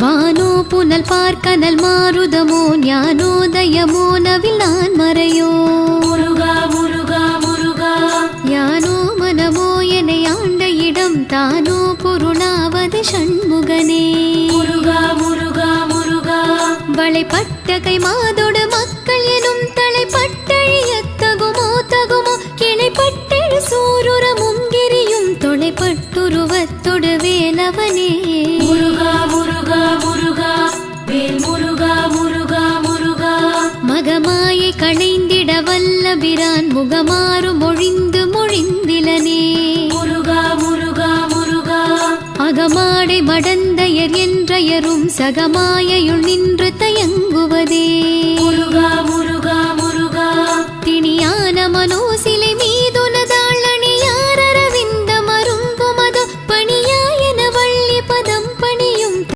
வானோ புனல் பார்க்கனல் மாருதமோ ஞானோதயமோ நவில் நான் மறையோ. முருகா முருகா முருகா. யானோ மனமோ என ஆண்ட இடம் தானோ பொருளாவது ஷண்முகனே முருகா முருகா முருகா. வளைப்பட்ட கை மாதோடு மக்கள் எனும் தலைப்பட்டழிய தகுமோ தகுமோ. கிளைப்பட்டெழு சூருரமும் கிரியும் தொலைப்பட்டுருவத்தொடு வேலவனே. மகமாயை களைந்திட வல்லபிரான் முகமாறு மொழிந்து மொழிந்திலனே. முருகா முருகா முருகா. அகமாடை மடந்தையர் என்றயரும் சகமாயையுள் நின்று முருகா